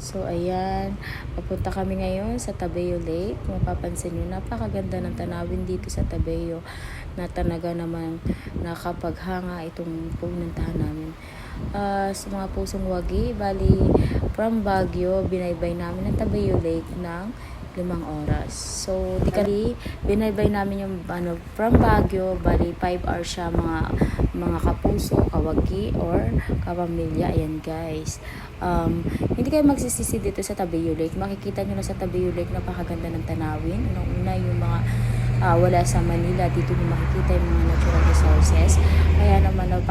So, ayan. Papunta kami ngayon sa Tabeo Lake. Kung mapapansin nyo, napakaganda ng tanawin dito sa Tabeo na talaga naman nakapaghanga itong pumuntahan namin. Ah, sa mga pusong wagi, bali from Baguio, binaybay namin ang Tabeo Lake ng limang oras. So, di kali, binaybay namin yung ano, from Baguio, bali 5 hours siya mga mga kapuso, kawagi, or kapamilya. Ayan guys. Um, hindi kayo magsisisi dito sa Tabeo Lake. Makikita nyo na sa Tabeo Lake, napakaganda ng tanawin. Unang-una yung mga ah, wala sa Manila, dito nyo makikita yung mga natural resources.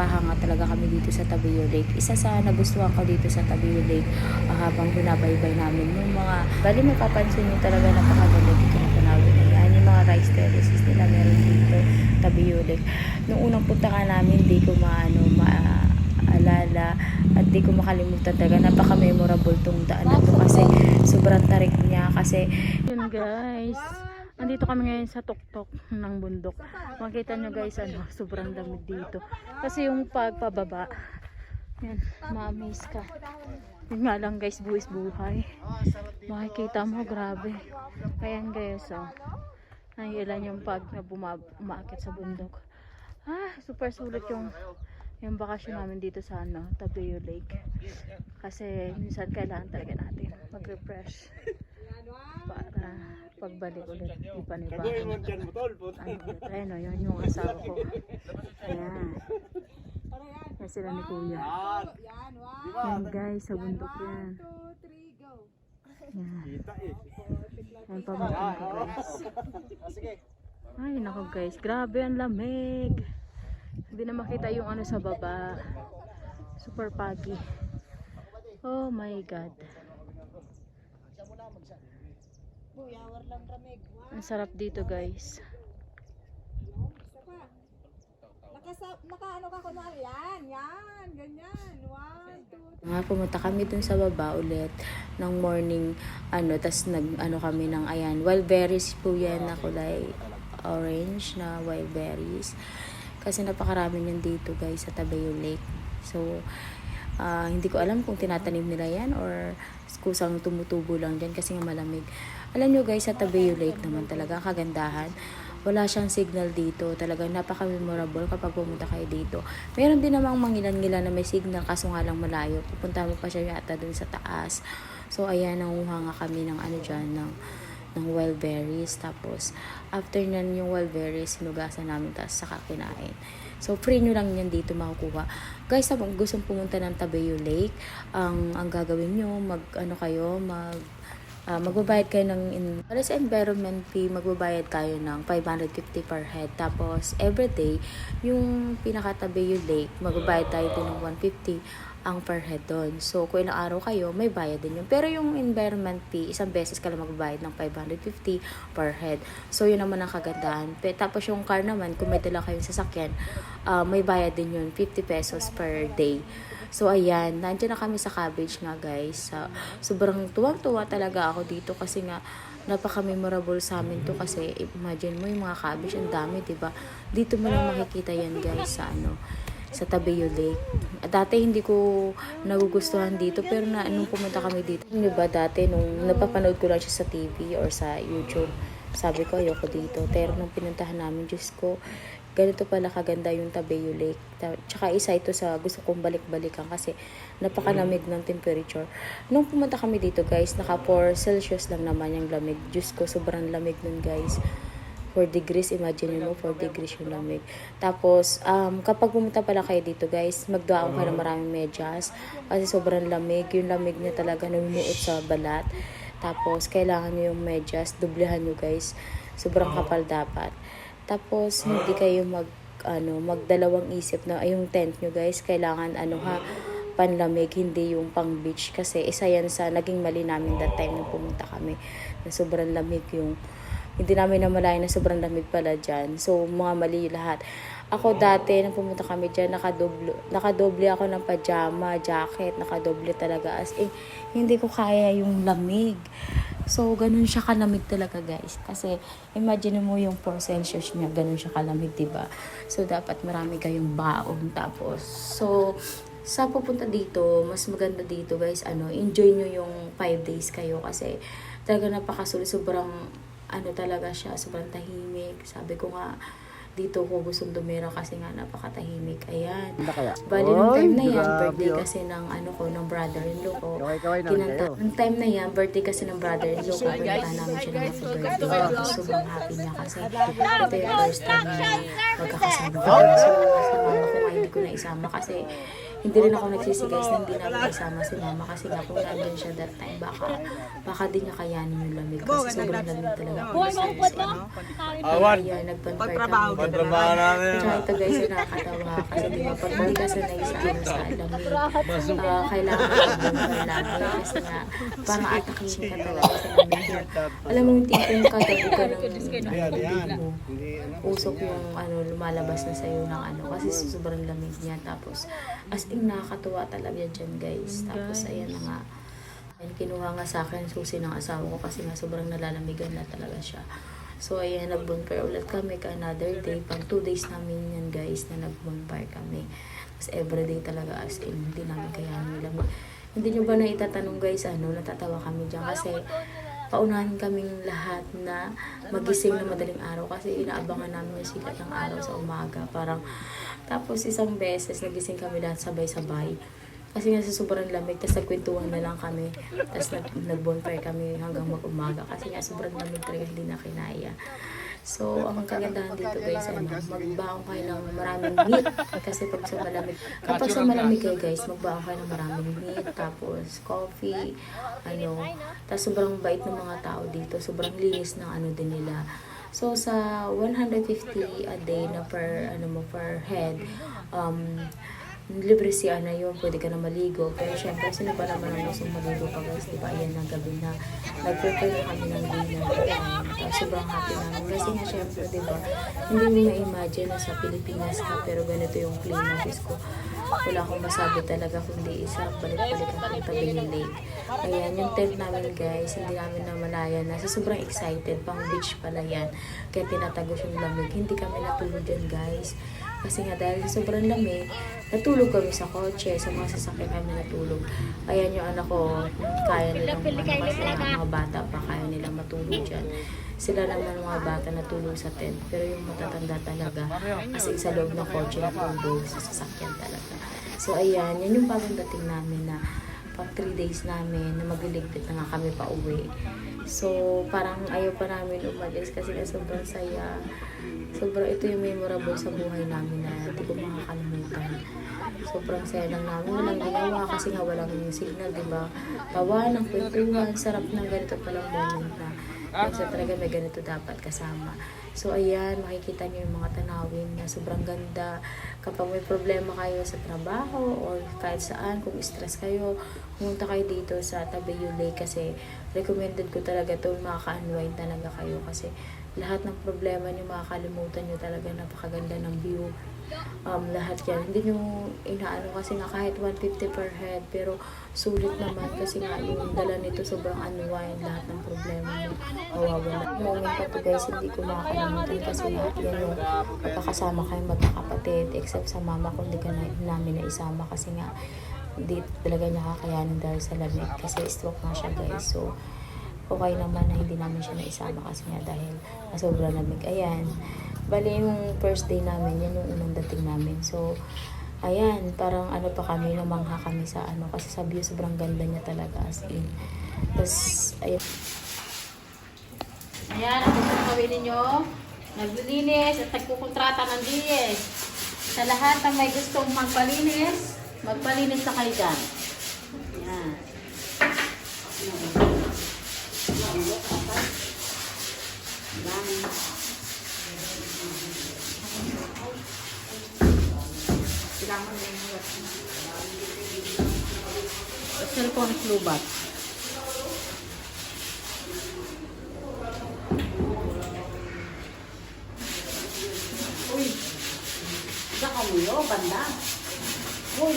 Napahanga talaga kami dito sa Tabeo Lake. Isa sa nagustuhan ko dito sa Tabeo Lake ah, habang binabaybay namin yung mga, bali mapapansin nyo talaga napakaganda dito ng tanawin. Ayan, yung mga rice terraces nila meron dito, Tabeo Lake. Nung unang punta ka namin, di ko maano, maalala at di ko makalimutan talaga. Napaka-memorable tong daan na to kasi sobrang tarik niya kasi yun guys. Andito kami ngayon sa tuktok ng bundok. Makita nyo guys, ano, sobrang lamig dito. Kasi yung pagpababa, yan, ma-amaze ka. Yun nga lang guys, buwis buhay. Makikita mo, grabe. Ayan guys, oh. Nangilan yung pag na bumab umaakit sa bundok. Ah, super sulit yung yung bakasyon namin dito sa ano, Tabeo Lake. Kasi minsan kailangan talaga natin mag-refresh para pagbalik ulit di pa ni Ano ulit. Ayun o, yun yung asawa ko. Ayan. Yan sila ni Kuya. Yan guys, sa bundok yan. Yan. Yan pamangkin ko guys. Ay, nako guys. Grabe ang lamig. Hindi na makita yung ano sa baba. Super pagi. Oh my God. Ang sarap dito guys. Nakaano ka ko na yan, yan, ganyan, one, two, Nga pumunta kami dun sa baba ulit ng morning ano tas nag ano kami ng ayan wild berries po yan na kulay orange na wild berries kasi napakarami niyan dito guys sa Tabeo Lake. So ah, hindi ko alam kung tinatanim nila yan or kusang tumutubo lang dyan kasi nga malamig alam nyo guys sa Tabeo Lake naman talaga kagandahan wala siyang signal dito. Talagang napaka-memorable kapag pumunta kayo dito. Meron din namang mangilan-ngilan na may signal kaso nga lang malayo. Pupunta mo pa siya yata dun sa taas. So, ayan, nanguha nga kami ng ano dyan, ng, ng wild berries. Tapos, after nyan yung wild berries, sinugasan namin, tapos saka kinain. So, free nyo lang yan dito makukuha. Guys, kung gustong pumunta ng Tabeo Lake, ang, ang gagawin nyo, mag, ano kayo, mag, Ah, magbabayad kayo ng in, para sa environment fee, magbabayad kayo ng 550 per head. Tapos, everyday, yung pinakatabi yung lake, magbabayad tayo din ng 150 ang per head doon. So, kung ilang araw kayo, may bayad din yun. Pero yung environment fee, isang beses ka lang magbabayad ng 550 per head. So, yun naman ang kagandahan. Pe, tapos yung car naman, kung may dala kayong sasakyan, ah, may bayad din yun, 50 pesos per day. So, ayan, nandiyan na kami sa cabbage nga, guys. Sa sobrang tuwang-tuwa talaga ako dito kasi nga, napaka-memorable sa amin to kasi imagine mo yung mga cabbage, ang dami, 'di ba Dito mo lang makikita yan, guys, sa ano, sa Tabeo Lake. Dati hindi ko nagugustuhan dito pero na nung pumunta kami dito, di ba dati nung napapanood ko lang siya sa TV or sa YouTube, sabi ko ayoko dito. Pero nung pinuntahan namin, Diyos ko, ganito pala kaganda yung Tabeo Lake. Tsaka isa ito sa gusto kong balik-balikan kasi napakalamig ng temperature. Nung pumunta kami dito guys, naka 4 Celsius lang naman yung lamig. Diyos ko, sobrang lamig nun guys. 4 degrees, imagine mo 4 degrees yung lamig. Tapos, um, kapag pumunta pala kayo dito guys, magdaon ka ng maraming medyas kasi sobrang lamig. Yung lamig niya talaga namumuot sa balat. Tapos, kailangan nyo yung medyas, dublehan nyo guys. Sobrang kapal dapat. Tapos, hindi kayo mag, ano, magdalawang isip na, ay, yung tent nyo guys, kailangan, ano ha, panlamig, hindi yung pang beach. Kasi isa yan sa naging mali namin that time nung pumunta kami. Na sobrang lamig yung, hindi namin namalayan na sobrang lamig pala dyan. So, mga mali lahat. Ako dati, nung pumunta kami dyan, nakadoble, nakadoble ako ng pajama, jacket, nakadoble talaga. As in, hindi ko kaya yung lamig. So, ganun siya kalamig talaga, guys. Kasi, imagine mo yung 4 Celsius niya, ganun siya kalamig, ba? So, dapat marami kayong baon. Tapos, so, sa pupunta dito, mas maganda dito guys, ano, enjoy nyo yung 5 days kayo kasi talaga napakasulit, sobrang ano talaga siya, sobrang tahimik. Sabi ko nga, dito ko gustong tumira kasi nga napakatahimik. Ayan. Kaya? Bali, nung time na yan, birthday oh. kasi ng ano ko, ng brother-in-law ko. Kinanta. Nung time na yan, birthday kasi ng brother-in-law ko, pinunta namin siya ng happy birthday. Tapos sobrang happy niya kasi ito yung first time na magkakasama. So, sa mama ko nga hindi ko na isama kasi hindi rin ako nagsisigas na hindi namin isama si mama kasi nga kung nandun siya that time baka baka di niya kayanin yung lamig kasi sobrang lamig talaga ako sa ano. Awan. Kaya Pagtrabaho. kami. Pagtrabaho namin. Tsaka ito guys, yung nakakatawa kasi di ba pag hindi ka sanay sa ano sa lamig, ah, kailangan mo mag lagi kasi nga parang atakin ka talaga sa lamig. Alam mo yung tipong katabi ka ng ano, usok yung ano lumalabas na sa'yo ng ano kasi sobrang lamig niya tapos as in nakakatuwa talaga dyan guys. Tapos ayan na nga. Ayan, kinuha nga sa akin susi ng asawa ko kasi nga sobrang nalalamigan na talaga siya. So ayan nag-bonfire ulit kami ka another day. Pang 2 days namin yan guys na nag-bonfire kami. Tapos everyday talaga as in hindi namin kaya nila hindi nyo ba na itatanong guys ano natatawa kami dyan? Kasi paunahan kaming lahat na magising na madaling araw kasi inaabangan namin yung sikat ng araw sa umaga. Parang, tapos isang beses nagising kami lahat sabay-sabay. Kasi nga sa sobrang lamig, tapos nagkwentuhan na lang kami. Tapos nag, nag-bonfire kami hanggang mag-umaga. Kasi nga sobrang lamig talaga hindi na kinaya. So, ang kagandahan dito guys, ano, magbaon kayo ng maraming meat. Kasi pag sa malamig, kapag sa malamig kayo guys, magbaon kayo ng maraming meat, tapos coffee, ano, tapos sobrang bait ng mga tao dito, sobrang linis ng ano din nila. So, sa 150 a day na per, ano mo, per head, um, libre si Ana yun, pwede ka na maligo. Pero syempre, sino ba naman ang gusto maligo pa guys? Di ba, ayan ng gabi na. Nag-prepare na kami ng dinner. Um, sobrang happy namin. Kasi nga syempre, di ba, hindi mo ma-imagine na sa Pilipinas ka, pero ganito yung klima. Diyos ko, wala akong masabi talaga kundi isa balik-balik ang tabi ng lake. Ayan, yung tent namin guys, hindi namin na malaya na. So, sobrang excited, pang beach pala yan. Kaya tinatagos yung lamig. Hindi kami natulog dyan guys. Kasi nga dahil sa sobrang lamig, natulog kami sa kotse, sa mga sasakyan kami natulog. Ayan yung anak ko, kaya nilang ano, kasi nga mga bata pa, kaya nilang matulog dyan. Sila naman mga bata natulog sa tent, pero yung matatanda talaga, kasi sa loob ng kotse natulog sa sasakyan talaga. So ayan, yan yung bagong dating namin na pang 3 days namin na magliligpit na nga kami pa uwi. So, parang ayaw pa namin umalis kasi nga sobrang saya. Sobrang ito yung memorable sa buhay namin na hindi ko makakalimutan. Sobrang saya lang namin. Walang ginawa kasi nga walang signal, di ba? Tawa ng kwentuhan, sarap ng ganito palang moment na kasi talaga may ganito dapat kasama. So, ayan, makikita niyo yung mga tanawin na sobrang ganda. Kapag may problema kayo sa trabaho or kahit saan, kung stress kayo, pumunta kayo dito sa Tabayo Lake kasi recommended ko talaga to makaka-unwind talaga kayo kasi lahat ng problema niyo makakalimutan niyo talaga napakaganda ng view. Um, lahat yan. Hindi niyo inaano kasi nga kahit 150 per head pero sulit naman kasi nga yung dala nito sobrang unwind lahat ng problema niyo mawawala. Moment pa to guys hindi ko makakalimutan kasi nga yan yung magkakasama kayo magkakapatid except sa mama ko hindi ka na, namin na isama kasi nga hindi talaga niya kakayanin dahil sa lamig kasi stroke nga siya guys. So okay naman na hindi namin siya naisama kasi nga dahil na sobrang lamig. Ayan. Bali yung first day namin, yan yung unang dating namin. So, ayan, parang ano pa kami, namangha kami sa ano, kasi sa view sobrang ganda niya talaga as in. Tapos, ayan. Ayan, ang gusto gawin ninyo, naglilinis at nagkukontrata ng DS. Sa lahat ng may gustong magpalinis, magpalinis na kayo dyan. Cellphone lubat. Uy, Diba kamuyo, banda. Uy.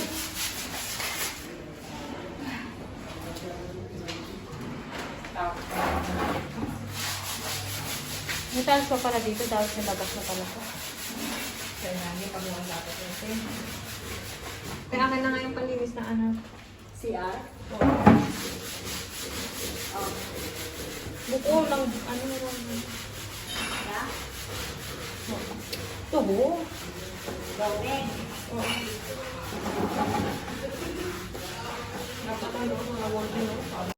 May tiles pa pala dito, dahil nilabas na pala ko. Kaya akin na nga yung panlinis na ano. CR? Buko lang, ano lang. Yeah? Tubo. Gawin. Napakalo ko na wag yun.